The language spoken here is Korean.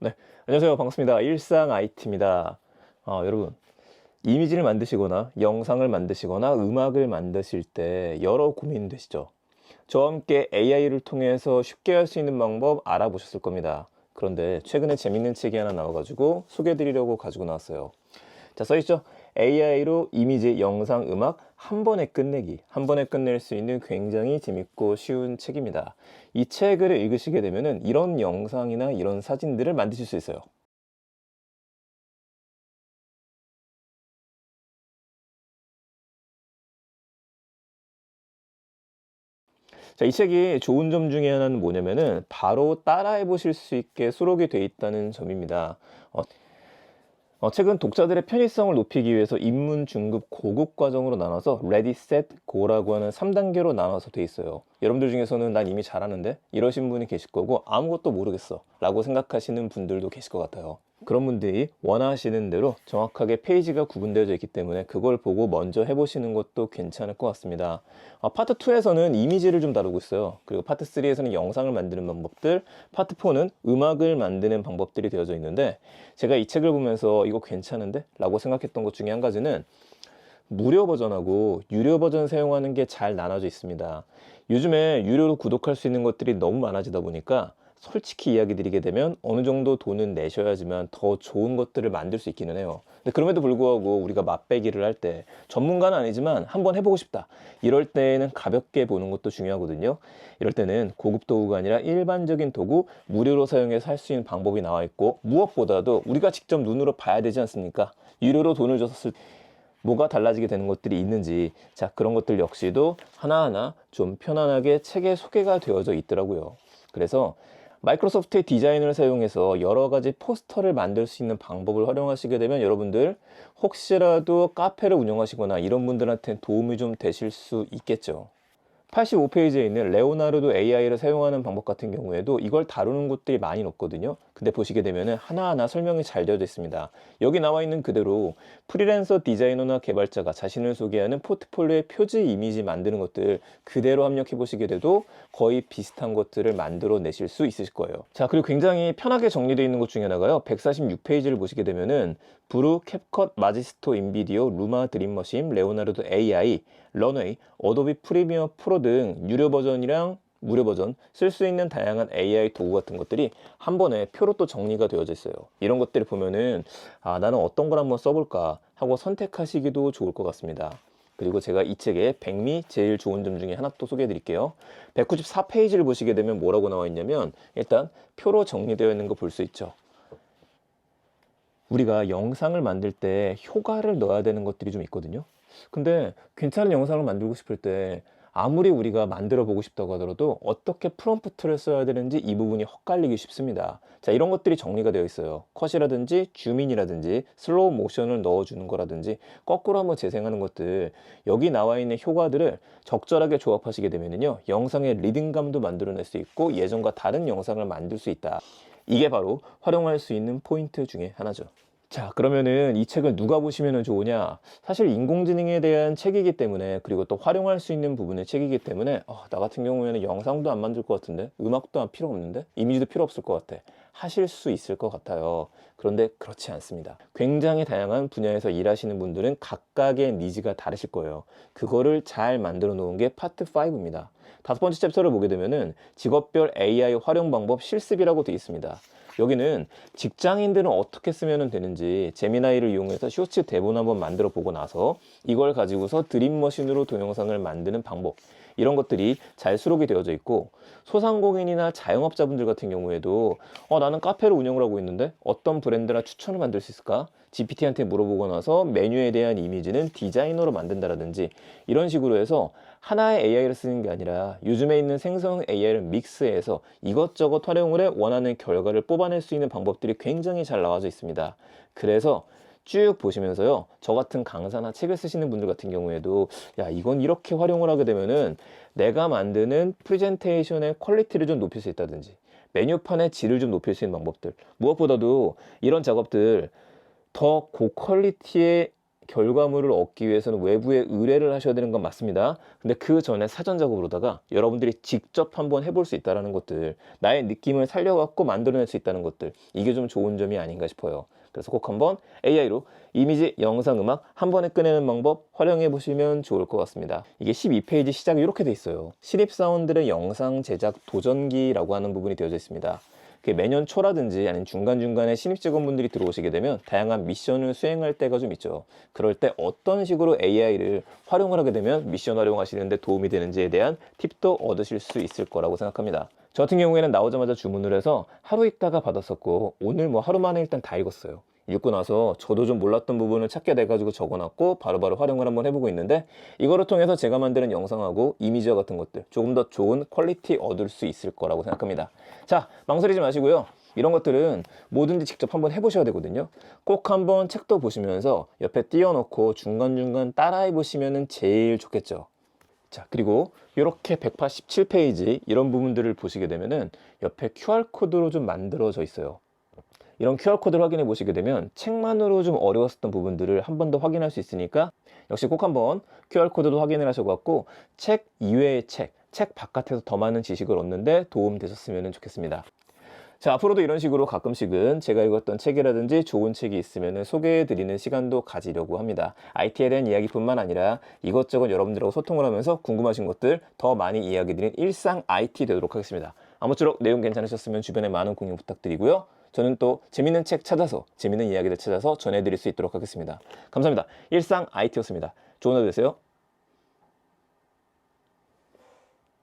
네, 안녕하세요. 반갑습니다. 일상 IT입니다. 아, 여러분, 이미지를 만드시거나 영상을 만드시거나 음악을 만드실 때 여러 고민 되시죠? 저와 함께 AI를 통해서 쉽게 할 수 있는 방법 알아보셨을 겁니다. 그런데 최근에 재밌는 책이 하나 나와가지고 소개해드리려고 가지고 나왔어요. 자, 써있죠? AI로 이미지, 영상, 음악 한 번에 끝내기, 한 번에 끝낼 수 있는 굉장히 재밌고 쉬운 책입니다. 이 책을 읽으시게 되면은 이런 영상이나 이런 사진들을 만드실 수 있어요. 자, 이 책이 좋은 점 중에 하나는 뭐냐면은 바로 따라해 보실 수 있게 수록이 돼 있다는 점입니다. 어, 어, 책은 독자들의 편의성을 높이기 위해서 입문, 중급, 고급 과정으로 나눠서 Ready, Set, Go라고 하는 3단계로 나눠서 돼 있어요. 여러분들 중에서는 난 이미 잘하는데 이러신 분이 계실 거고 아무것도 모르겠어 라고 생각하시는 분들도 계실 것 같아요. 그런 분들이 원하시는 대로 정확하게 페이지가 구분되어져 있기 때문에 그걸 보고 먼저 해보시는 것도 괜찮을 것 같습니다. 아, 파트 2에서는 이미지를 좀 다루고 있어요. 그리고 파트 3에서는 영상을 만드는 방법들, 파트 4는 음악을 만드는 방법들이 되어져 있는데 제가 이 책을 보면서 이거 괜찮은데? 라고 생각했던 것 중에 한 가지는 무료 버전하고 유료 버전 사용하는 게 잘 나눠져 있습니다. 요즘에 유료로 구독할 수 있는 것들이 너무 많아지다 보니까 솔직히 이야기 드리게 되면 어느 정도 돈은 내셔야지만 더 좋은 것들을 만들 수 있기는 해요. 근데 그럼에도 불구하고 우리가 맛배기를 할 때 전문가는 아니지만 한번 해보고 싶다. 이럴 때는 가볍게 보는 것도 중요하거든요. 이럴 때는 고급 도구가 아니라 일반적인 도구 무료로 사용해서 할 수 있는 방법이 나와 있고 무엇보다도 우리가 직접 눈으로 봐야 되지 않습니까? 유료로 돈을 줬을 때 뭐가 달라지게 되는 것들이 있는지 자 그런 것들 역시도 하나하나 좀 편안하게 책에 소개가 되어져 있더라고요. 그래서 마이크로소프트의 디자인을 사용해서 여러 가지 포스터를 만들 수 있는 방법을 활용하시게 되면 여러분들 혹시라도 카페를 운영하시거나 이런 분들한테 도움이 좀 되실 수 있겠죠. 85페이지에 있는 레오나르도 AI를 사용하는 방법 같은 경우에도 이걸 다루는 곳들이 많이 없거든요. 근데 보시게 되면 하나하나 설명이 잘 되어 있습니다. 여기 나와 있는 그대로 프리랜서 디자이너나 개발자가 자신을 소개하는 포트폴리오의 표지 이미지 만드는 것들 그대로 합력해 보시게 돼도 거의 비슷한 것들을 만들어 내실 수 있으실 거예요. 자, 그리고 굉장히 편하게 정리되어 있는 것 중에 하나가요. 146페이지를 보시게 되면은 브루, 캡컷, 마지스토, 인비디오, 루마, 드림머신, 레오나르도 AI, 런웨이, 어도비 프리미어 프로 등 유료 버전이랑 무료 버전 쓸 수 있는 다양한 AI 도구 같은 것들이 한 번에 표로 또 정리가 되어져 있어요. 이런 것들을 보면은 아 나는 어떤 걸 한번 써볼까 하고 선택하시기도 좋을 것 같습니다. 그리고 제가 이 책의 백미 제일 좋은 점 중에 하나 또 소개해 드릴게요. 194페이지를 보시게 되면 뭐라고 나와 있냐면 일단 표로 정리되어 있는 거 볼 수 있죠. 우리가 영상을 만들 때 효과를 넣어야 되는 것들이 좀 있거든요. 근데 괜찮은 영상을 만들고 싶을 때 아무리 우리가 만들어 보고 싶다고 하더라도 어떻게 프롬프트를 써야 되는지 이 부분이 헛갈리기 쉽습니다. 자, 이런 것들이 정리가 되어 있어요. 컷이라든지 줌인이라든지 슬로우 모션을 넣어 주는 거라든지 거꾸로 한번 재생하는 것들 여기 나와 있는 효과들을 적절하게 조합하시게 되면요 영상의 리듬감도 만들어낼 수 있고 예전과 다른 영상을 만들 수 있다. 이게 바로 활용할 수 있는 포인트 중에 하나죠. 자, 그러면은 이 책을 누가 보시면 좋으냐? 사실 인공지능에 대한 책이기 때문에 그리고 또 활용할 수 있는 부분의 책이기 때문에 어, 나 같은 경우에는 영상도 안 만들 것 같은데 음악도 안 필요 없는데 이미지도 필요 없을 것 같아. 하실 수 있을 것 같아요. 그런데 그렇지 않습니다. 굉장히 다양한 분야에서 일하시는 분들은 각각의 니즈가 다르실 거예요. 그거를 잘 만들어 놓은 게 파트 5입니다. 다섯 번째 챕터를 보게 되면은 직업별 AI 활용 방법 실습이라고 되어 있습니다. 여기는 직장인들은 어떻게 쓰면 되는지 제미나이를 이용해서 쇼츠 대본 한번 만들어 보고 나서 이걸 가지고서 드림머신으로 동영상을 만드는 방법 이런 것들이 잘 수록이 되어져 있고 소상공인이나 자영업자분들 같은 경우에도 어, 나는 카페를 운영을 하고 있는데 어떤 브랜드나 추천을 만들 수 있을까? GPT한테 물어보고 나서 메뉴에 대한 이미지는 디자이너로 만든다라든지 이런 식으로 해서 하나의 AI를 쓰는 게 아니라 요즘에 있는 생성 AI를 믹스해서 이것저것 활용을 해 원하는 결과를 뽑아낼 수 있는 방법들이 굉장히 잘 나와져 있습니다. 그래서 쭉 보시면서요. 저 같은 강사나 책을 쓰시는 분들 같은 경우에도 야, 이건 이렇게 활용을 하게 되면은 내가 만드는 프레젠테이션의 퀄리티를 좀 높일 수 있다든지 메뉴판의 질을 좀 높일 수 있는 방법들 무엇보다도 이런 작업들 더 고퀄리티의 결과물을 얻기 위해서는 외부에 의뢰를 하셔야 되는 건 맞습니다. 근데 그 전에 사전 작업으로다가 여러분들이 직접 한번 해볼 수 있다는 것들, 나의 느낌을 살려갖고 만들어낼 수 있다는 것들, 이게 좀 좋은 점이 아닌가 싶어요. 그래서 꼭 한번 AI로 이미지, 영상, 음악 한 번에 꺼내는 방법 활용해 보시면 좋을 것 같습니다. 이게 12페이지 시작이 이렇게 돼 있어요. 신입사원들의 영상 제작 도전기라고 하는 부분이 되어져 있습니다. 매년 초라든지 아니면 중간중간에 신입 직원분들이 들어오시게 되면 다양한 미션을 수행할 때가 좀 있죠. 그럴 때 어떤 식으로 AI를 활용을 하게 되면 미션 활용하시는데 도움이 되는지에 대한 팁도 얻으실 수 있을 거라고 생각합니다. 저 같은 경우에는 나오자마자 주문을 해서 하루 있다가 받았었고 오늘 뭐 하루 만에 일단 다 읽었어요. 읽고 나서 저도 좀 몰랐던 부분을 찾게 돼가지고 적어놨고 바로바로 활용을 한번 해보고 있는데 이거를 통해서 제가 만드는 영상하고 이미지와 같은 것들 조금 더 좋은 퀄리티 얻을 수 있을 거라고 생각합니다. 자 망설이지 마시고요. 이런 것들은 뭐든지 직접 한번 해보셔야 되거든요. 꼭 한번 책도 보시면서 옆에 띄워놓고 중간중간 따라해 보시면 제일 좋겠죠. 자, 그리고 이렇게 187페이지 이런 부분들을 보시게 되면은 옆에 QR코드로 좀 만들어져 있어요. 이런 QR코드를 확인해 보시게 되면 책만으로 좀 어려웠었던 부분들을 한 번 더 확인할 수 있으니까 역시 꼭 한번 QR코드도 확인을 하셔갖고 책 이외의 책, 책 바깥에서 더 많은 지식을 얻는데 도움 되셨으면 좋겠습니다. 자, 앞으로도 이런 식으로 가끔씩은 제가 읽었던 책이라든지 좋은 책이 있으면 소개해 드리는 시간도 가지려고 합니다. IT에 대한 이야기뿐만 아니라 이것저것 여러분들하고 소통을 하면서 궁금하신 것들 더 많이 이야기 드리는 일상 IT 되도록 하겠습니다. 아무쪼록 내용 괜찮으셨으면 주변에 많은 공유 부탁드리고요. 저는 또 재밌는 책 찾아서 재밌는 이야기를 찾아서 전해드릴 수 있도록 하겠습니다. 감사합니다. 일상 IT였습니다. 좋은 하루 되세요.